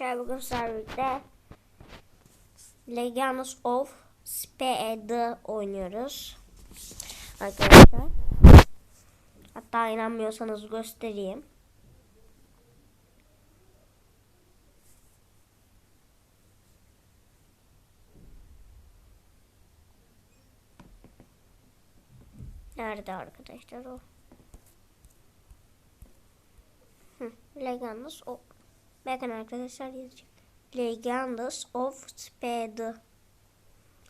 Arkadaşlar bugün serverde Legends of Speed oynuyoruz. Arkadaşlar. Hatta inanmıyorsanız göstereyim. Nerede arkadaşlar o? Hı, Legends of Bakın arkadaşlar yazacak. Legends of Speed.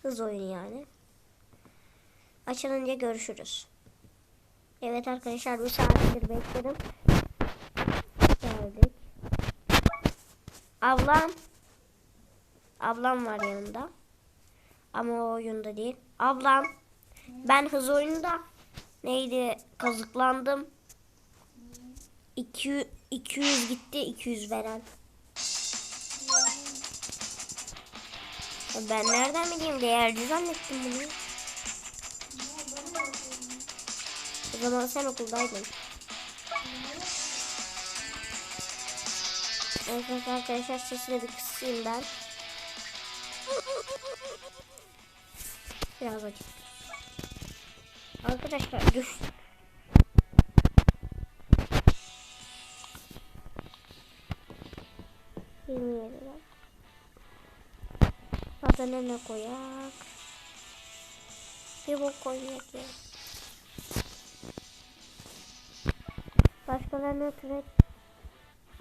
Hız oyunu yani. Açılınca görüşürüz. Evet arkadaşlar bir saattir bekledim. Geldik. Ablam. Ablam var yanımda. Ama o oyunda değil. Ablam. Ben hız oyununda neydi kazıklandım. 200, 200 gitti 200 veren. Ben nereden bileyim değerli zannettim bunu. O zaman sen okuldaydın. Evet arkadaşlar sesini bir kısayım ben. Biraz açık. Arkadaşlar düş. Bilmiyorum. Adana ne koyak? Bir bok koymak ya. Başkalarına türet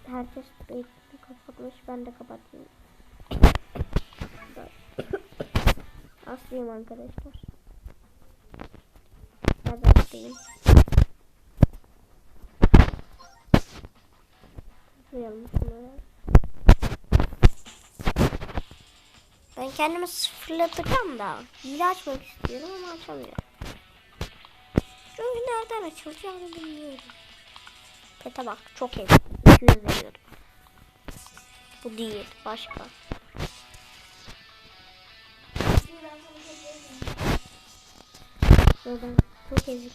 herkes trade'ini kapatmış ben de kapatayım. Aslıyım arkadaşlar. Ben de aslıyım. Duyalım şunları. Ben kendimi sıfırlatacağım da hile açmak istiyorum ama açamıyorum. Çünkü nereden açılacağını bilmiyorum. Pete bak çok iyi. 200 veriyorum. Bu değil başka. Neden? Çok ezik.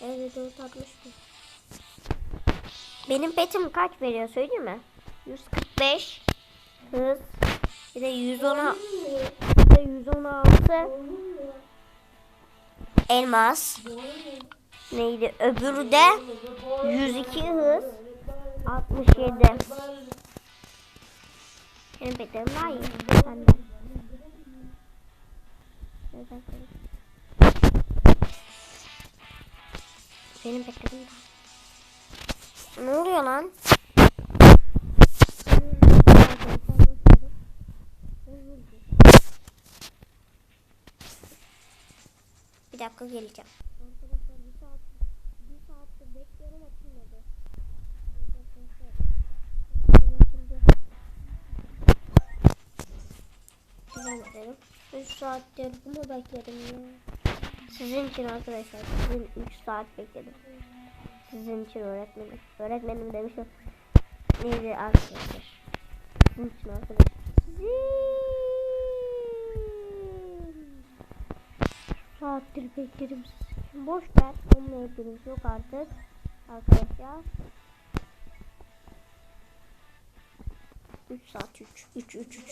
54 60 Benim petim kaç veriyor söyleyeyim mi? 145 hız bir de 110 bir de 116 elmas. Neydi? Öbürü de 102 hız 67 benim petim daha iyi. Arkadaşlar. Benim petim daha ne oluyor lan? Bir dakika geleceğim. Arkadaşlar bir saat bir saattir bekliyorum açılmadı. Devam edelim. 3 saattir bunu bekledim ya. Sizin için arkadaşlar. Sizin 3 saat bekledim. Sizin için öğretmenim. Öğretmenim demişim. Neydi arkadaşlar? Sizin için arkadaşlar. Sizin. Saattir bekledim sizi. Boş ver. Onunla ilgimiz yok artık. Arkadaşlar. 3 saat 3 3 3 3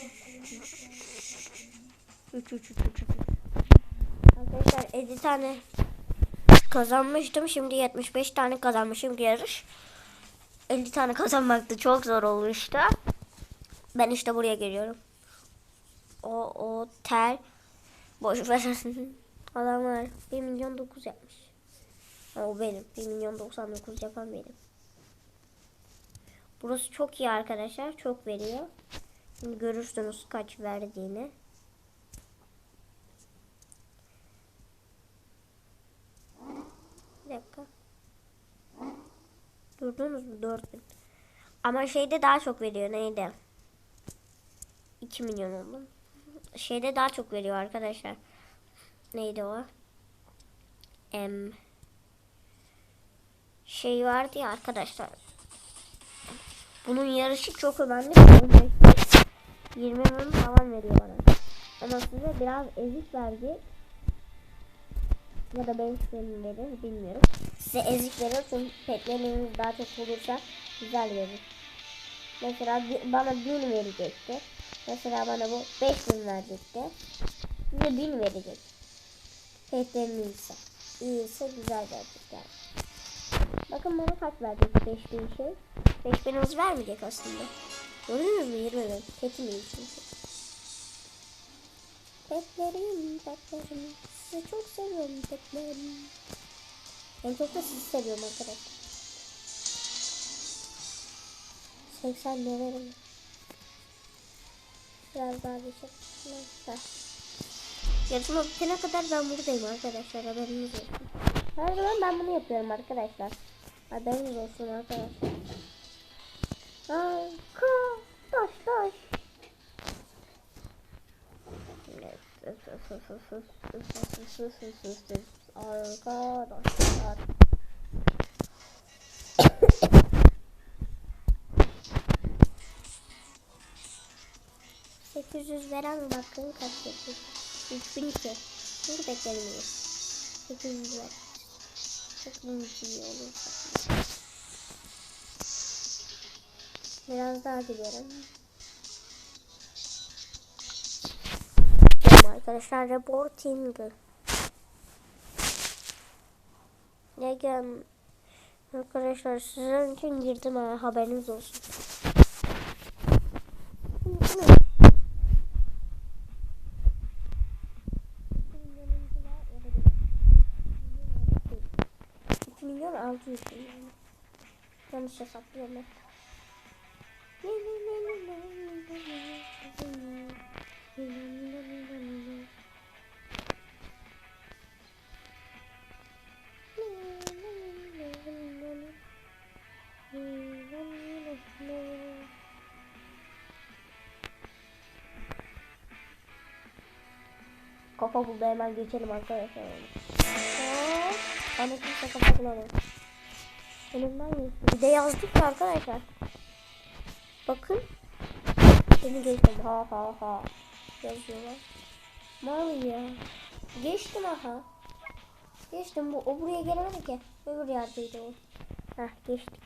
3 3 3 3 Arkadaşlar 50 tane kazanmıştım. Şimdi 75 tane kazanmışım yarış. 50 tane kazanmak da çok zor olmuştu. Ben işte buraya geliyorum. O o tel boş ver. Adamlar 1 milyon 9 yapmış. O benim. 1 milyon 99 yapan benim. Burası çok iyi arkadaşlar. Çok veriyor. Şimdi görürsünüz kaç verdiğini. Bir dakika. Durdunuz mu? 4000. Ama şeyde daha çok veriyor. Neydi? 2 milyon oldu. Şeyde daha çok veriyor arkadaşlar. Neydi o? Em şey vardı ya arkadaşlar. Bunun yarışı çok önemli. 20 bin falan veriyor bana. Ama size biraz ezik vergi ya da 5 bin verir bilmiyorum. size ezik verir çünkü petleriniz daha çok olursa güzel verir. Mesela bana 1000 verecekti. Mesela bana bu 5000 verecekti. Size 1000 verecek. Petleriniz ise. İyiyse güzel verecek yani. Bakın bana kaç verecek 5000 şey. 5000 hız vermeyecek aslında. Gördünüz mü 20 bin. Petim iyi çünkü. Petlerim, petlerim. Sizi çok seviyorum petlerim. En çok da sizi seviyorum arkadaşlar. 80 ne verim? Biraz daha geçelim. Neyse. Yarışma bitene kadar ben buradayım arkadaşlar. Haberiniz olsun. Her zaman ben bunu yapıyorum arkadaşlar. Haberiniz olsun arkadaşlar. Arkadaş. Arkadaşlar. Sekiz yüz veren bakın kaç sekiz. Üç bin iki. Şimdi beklemiyor. Sekiz yüz ver. Çok iyi olursa. Biraz daha gidelim. Arkadaşlar reporting. Legend. Arkadaşlar sizin için girdim ha haberiniz olsun. Milyon altı yüz milyon. Yanlış hesaplıyorum ben. Kafa buldu hemen geçelim arkadaşlar. Bana kimse kafa bulamaz. Önümden geçti. Bir de yazdık ya arkadaşlar. Bakın. Beni geçtim. Ha ha ha. Yazıyorlar. Mal ya. Geçtim aha. Geçtim bu. O buraya gelemedi ki. Öbür yerdeydi o. Heh geçtik.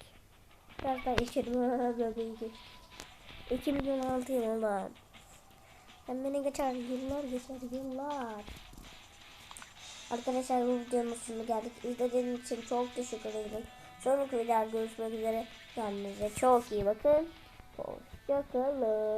Biraz daha geçelim. Bölgeyi geçtik. 2 milyon 6 yıl oldu. Hem beni geçer. Yıllar geçer. Yıllar. Arkadaşlar bu videonun sonuna geldik. İzlediğiniz için çok teşekkür ederim. Sonraki videoda görüşmek üzere. Kendinize çok iyi bakın. Hoşçakalın.